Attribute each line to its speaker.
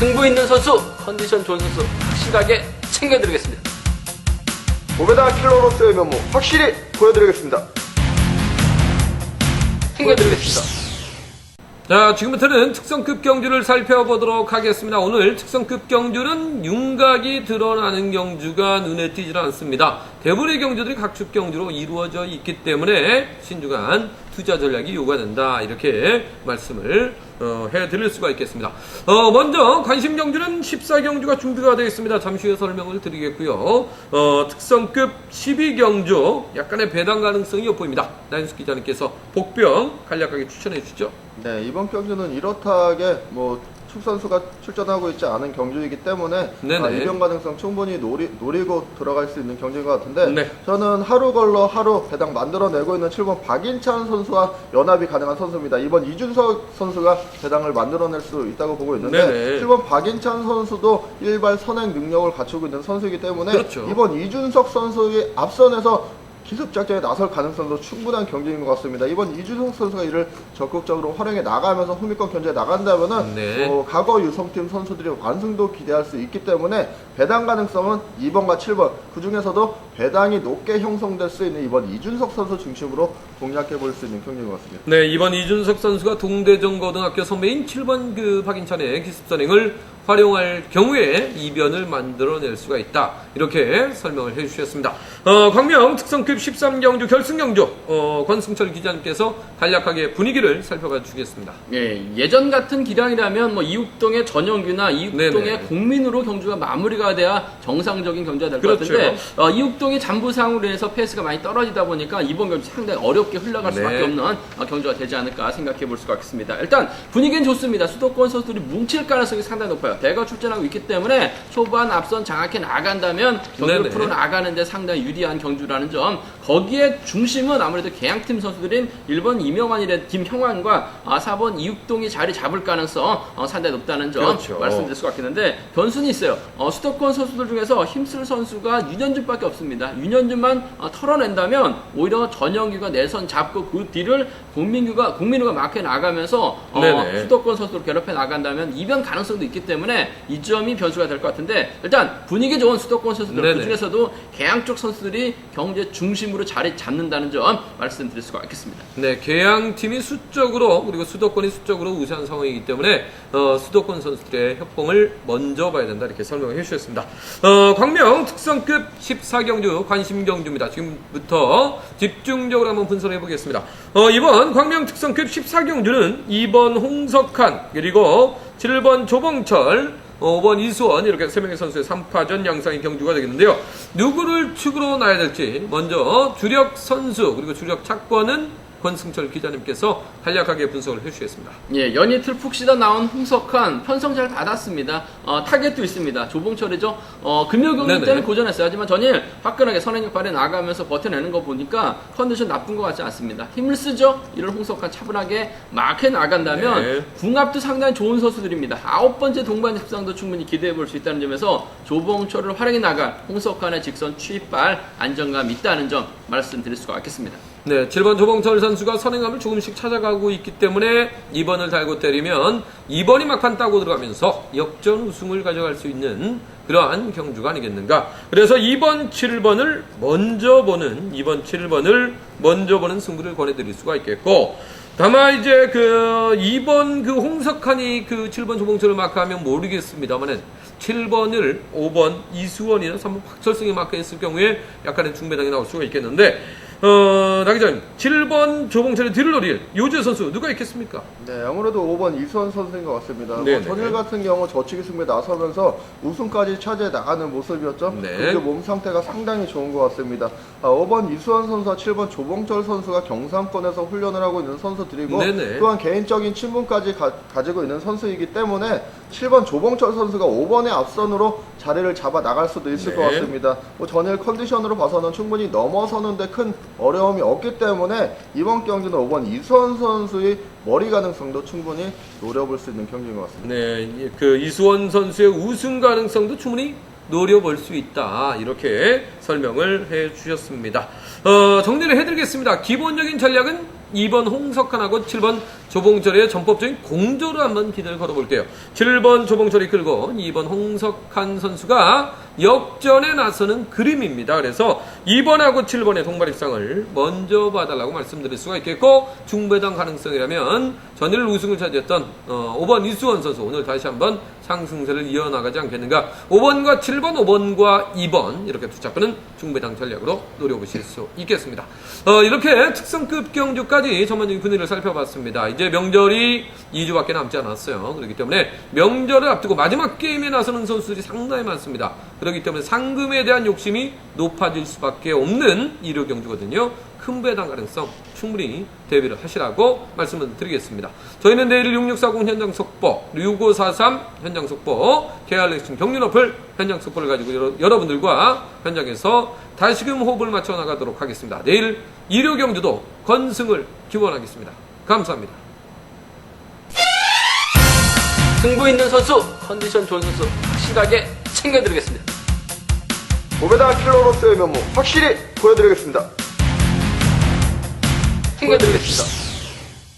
Speaker 1: 승부 있는 선수, 컨디션 좋은 선수 확실하게 챙겨드리겠습니다.
Speaker 2: 고배당 킬러로서의 면모 확실히 보여드리겠습니다.
Speaker 1: 챙겨드리겠습니다.
Speaker 3: 자, 지금부터는 특성급 경주를 살펴보도록 하겠습니다. 오늘 특성급 경주는 윤곽이 드러나는 경주가 눈에 띄질 않습니다. 대부분의 경주들이 각축 경주로 이루어져 있기 때문에 신중한 투자 전략이 요구된다. 이렇게 말씀을 어, 해드릴 수가 있겠습니다. 어, 먼저 관심 경주는 14경주가 준비가 되어 있습니다. 잠시 후에 설명을 드리겠고요. 어, 특성급 12경주 약간의 배당 가능성이 엿보입니다. 나인스 기자님께서 복병 간략하게 추천해 주시죠.
Speaker 2: 네, 이번 경주는 이렇다하게 뭐 축 선수가 출전하고 있지 않은 경주이기 때문에
Speaker 3: 네네.
Speaker 2: 아, 이변 가능성 충분히 노리, 노리고 들어갈 수 있는 경주인 것 같은데
Speaker 3: 네.
Speaker 2: 저는 하루 걸러 하루 배당 만들어내고 있는 7번 박인찬 선수와 연합이 가능한 선수입니다. 이번 이준석 선수가 배당을 만들어낼 수 있다고 보고 있는데
Speaker 3: 네네.
Speaker 2: 7번 박인찬 선수도 일발 선행 능력을 갖추고 있는 선수이기 때문에
Speaker 3: 그렇죠.
Speaker 2: 이번 이준석 선수의 앞선에서 기습 작전에 나설 가능성도 충분한 경기인 것 같습니다. 이번 이준석 선수가 이를 적극적으로 활용해 나가면서 후미권 견제에 나간다면은
Speaker 3: 네.
Speaker 2: 어, 과거 유성팀 선수들이 완승도 기대할 수 있기 때문에 배당 가능성은 2번과 7번 그 중에서도 배당이 높게 형성될 수 있는 이번 이준석 선수 중심으로 공략해 볼 수 있는 경기인 것 같습니다.
Speaker 3: 네, 이번 이준석 선수가 동대정고등학교 선배인 7번 그 박인찬의 기습 선행을 활용할 경우에 이변을 만들어낼 수가 있다. 이렇게 설명을 해주셨습니다. 어, 광명 특성급 13경주 결승경주 어, 권승철 기자님께서 간략하게 분위기를 살펴봐 주겠습니다.
Speaker 1: 예, 예전 같은 기량이라면 뭐 이육동의 전영규나 이육동의
Speaker 3: 네네.
Speaker 1: 국민으로 경주가 마무리가 돼야 정상적인 경주가 될것
Speaker 3: 그렇죠.
Speaker 1: 같은데 어, 이육동 이 잠부상으로 인해서 페이스가 많이 떨어지다 보니까 이번 경주 상당히 어렵게 흘러갈
Speaker 3: 네.
Speaker 1: 수밖에 없는 어, 경주가 되지 않을까 생각해 볼 수가 있습니다. 일단 분위기는 좋습니다. 수도권 선수들이 뭉칠 가능성이 상당히 높아요. 대거 출전하고 있기 때문에 초반 앞선 장악해 나간다면 경주를
Speaker 3: 네네.
Speaker 1: 풀어 나가는데 상당히 유리한 경주라는 점 거기에 중심은 아무래도 개양팀 선수들인 1번 이명환이래 김형환과 아, 4번 이육동이 자리 잡을 가능성 어, 상당히 높다는 점
Speaker 3: 그렇죠.
Speaker 1: 말씀드릴 수가 있겠는데 변수는 있어요 어, 수도권 선수들 중에서 힘쓸 선수가 윤현준밖에 없습니다 윤현준만 어, 털어낸다면 오히려 전영규가 내선 잡고 그 뒤를 국민규가 국민우가 막혀 나가면서 어. 수도권 선수를 괴롭혀 나간다면 이변 가능성도 있기 때문에 이 점이 변수가 될 것 같은데 일단 분위기 좋은 수도권 선수들
Speaker 3: 네네.
Speaker 1: 그 중에서도 개양 쪽 선수들이 경제 중심으로 자리 잡는다는 점 말씀드릴 수가 있겠습니다.
Speaker 3: 네, 개양팀이 수적으로 그리고 수도권이 수적으로 우세한 상황이기 때문에 어, 수도권 선수들의 협공을 먼저 봐야 된다 이렇게 설명을 해주셨습니다. 어, 광명 특성급 14경 주 관심 경주입니다. 지금부터 집중적으로 한번 분석해 보겠습니다. 어, 이번 광명 특성급 14경주는 2번 홍석한 그리고 7번 조봉철 5번 이수원 이렇게 세 명의 선수의 3파전 양상의 경주가 되겠는데요. 누구를 축으로 놔야 될지 먼저 주력 선수 그리고 주력 착권은 권승철 기자님께서 간략하게 분석을 해주시겠습니다.
Speaker 1: 예, 연이틀 푹 쉬다 나온 홍석한 편성 잘 받았습니다. 어, 타겟도 있습니다. 조봉철이죠. 어, 금요 경기
Speaker 3: 네네.
Speaker 1: 때는 고전했어요. 하지만 전일 화끈하게 선행력 발휘 나가면서 버텨내는 거 보니까 컨디션 나쁜 것 같지 않습니다. 힘을 쓰죠. 이를 홍석한 차분하게 막해 나간다면
Speaker 3: 네.
Speaker 1: 궁합도 상당히 좋은 선수들입니다. 아홉 번째 동반 협상도 충분히 기대해 볼 수 있다는 점에서 조봉철을 활용해 나갈 홍석환의 직선 취입발 안정감 있다는 점 말씀드릴 수가 있겠습니다.
Speaker 3: 네, 7번 조봉철 선수가 선행감을 조금씩 찾아가고 있기 때문에 2번을 달고 때리면 2번이 막판 따고 들어가면서 역전 우승을 가져갈 수 있는 그러한 경주가 아니겠는가. 그래서 2번, 7번을 먼저 보는, 2번, 7번을 먼저 보는 승부를 권해드릴 수가 있겠고, 다만 이제 그 2번 그 홍석환이 그 7번 조봉철을 마크하면 모르겠습니다만은 7번을 5번 이수원이나 3번 박철승이 마크했을 경우에 약간의 중배당이 나올 수가 있겠는데 어, 나 기자님 7번 조봉철의 뒤를 노릴 요재 선수 누가 있겠습니까?
Speaker 2: 네, 아무래도 5번 이수원 선수인 것 같습니다. 뭐
Speaker 3: 네네.
Speaker 2: 전일 같은 경우 저치기 승부에 나서면서 우승까지 차지해 나가는 모습이었죠.
Speaker 3: 네.
Speaker 2: 그리고 몸 상태가 상당히 좋은 것 같습니다. 아, 5번 이수원 선수와 7번 조봉철 선수가 경상권에서 훈련을 하고 있는 선수들이고
Speaker 3: 네네.
Speaker 2: 또한 개인적인 친분까지 가, 가지고 있는 선수이기 때문에 7번 조봉철 선수가 5번의 앞선으로 자리를 잡아 나갈 수도 있을
Speaker 3: 네.
Speaker 2: 것 같습니다. 뭐 전일 컨디션으로 봐서는 충분히 넘어서는데 큰 어려움이 없기 때문에 이번 경기는 5번 이수원 선수의 머리 가능성도 충분히 노려볼 수 있는 경기인 것 같습니다.
Speaker 3: 네, 그 이수원 선수의 우승 가능성도 충분히 노려볼 수 있다. 이렇게 설명을 해 주셨습니다. 어, 정리를 해드리겠습니다. 기본적인 전략은 2번 홍석환하고 7번 조봉철의 전법적인 공조를 한번 기대를 걸어볼게요. 7번 조봉철이 끌고 2번 홍석환 선수가 역전에 나서는 그림입니다. 그래서 2번하고 7번의 동반입상을 먼저 봐달라고 말씀드릴 수가 있겠고 중배당 가능성이라면 전일 우승을 차지했던 어, 5번 이수원 선수 오늘 다시 한번 상승세를 이어나가지 않겠는가 5번과 7번, 5번과 2번 이렇게 두 잡구는 중배당 전략으로 노려보실 수 있겠습니다. 어, 이렇게 특성급 경주까지 전반적인 분위기를 살펴봤습니다. 이제 명절이 2주밖에 남지 않았어요. 그렇기 때문에 명절을 앞두고 마지막 게임에 나서는 선수들이 상당히 많습니다. 기 때문에 상금에 대한 욕심이 높아질 수밖에 없는 일요 경주거든요. 큰 배당 가능성 충분히 대비를 하시라고 말씀을 드리겠습니다. 저희는 내일 6640 현장 속보, 6543 현장 속보, KR렉션 경륜 어플 현장 속보를 가지고 여러, 여러분들과 현장에서 다시금 호흡을 맞춰 나가도록 하겠습니다. 내일 일요 경주도 건승을 기원하겠습니다. 감사합니다.
Speaker 1: 승부 있는 선수, 컨디션 좋은 선수 확실하게 챙겨드리겠습니다.
Speaker 2: 고배당 킬러로서의 면모 확실히 보여드리겠습니다.
Speaker 1: 챙겨드리겠습니다.